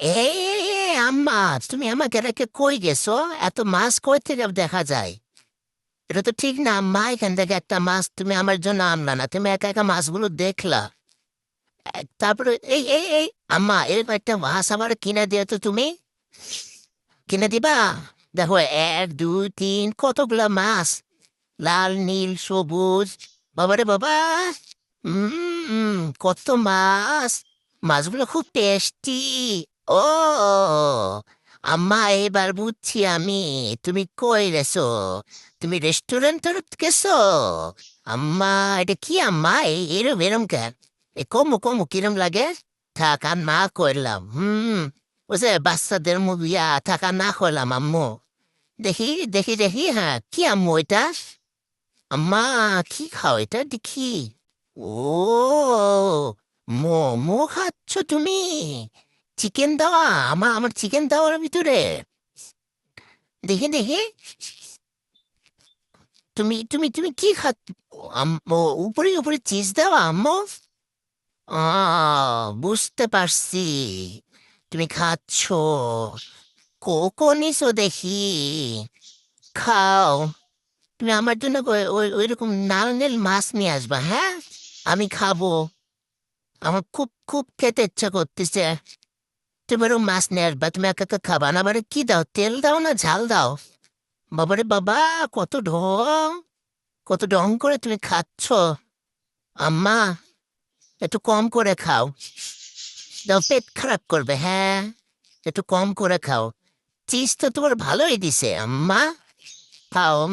এই, আম্মা তুমি আমাকে রেখে কই গেছো? এত মাছ কই থেকে দেখা যায়? এটা তো ঠিক না আম্মা এখান থেকে একটা মাছ তুমি আমার জন্য আনলা না তুমি একা একা মাছগুলো দেখলা। এ, তারপরে এই এই এই আম্মা এরকম একটা মাছ আবার কিনে দিয়ে তো তুমি। কিনে দিবা? দেখো এক দুই তিন কতগুলা মাছ? লাল নীল সবুজ বাবা উম কত মাছ? মাছগুলো খুব টেস্টি। ও, আম্মা, এবার বুঝছি আমি। তুমি কই তুমি রেস্টুরেন্টে গেছো? আম্মা, এটা কি আম্মা? এরম এরম কেন এ, কমু কমু, কিরম লাগে? থাক, আর না করলাম হুম বুঝে বাচ্চাদের মুভিয়া থাকা না করলাম আম্মু। দেখি দেখি দেখি হ্যাঁ কি আম্মু এটা? আম্মা, কি খাও এটা দেখি? ও, মোমো খাচ্ছ তুমি? চিকেন দেওয়া আমার আমার চিকেন দেওয়ার ভিতরে দেখি দেখি তুমি তুমি তুমি কি আম্মু উপরে উপরে চিজ দেওয়া আম্মু বুঝতে পারছি তুমি খাচ্ছ কোকো নিছো দেখি খাও তুমি আমার জন্য ওই- ওইরকম নাল নীল মাছ নিয়ে আসবা হ্যাঁ আমি খাব আমার খুব খুব খেতে ইচ্ছা করতেছে ওরকম মাছ নিয়ে বা তুমি একা খাবা না মানে কি দাও? তেল দাও না ঝাল দাও? বাবারে বাবা, কত ঢং কত ঢং করে তুমি খাচ্ছ। আম্মা, একটু কম করে খাও। দাও, পেট খারাপ করবে হ্যাঁ একটু কম করে খাও। চিজ তো তোমার ভালোই দিছে, আম্মা। খাও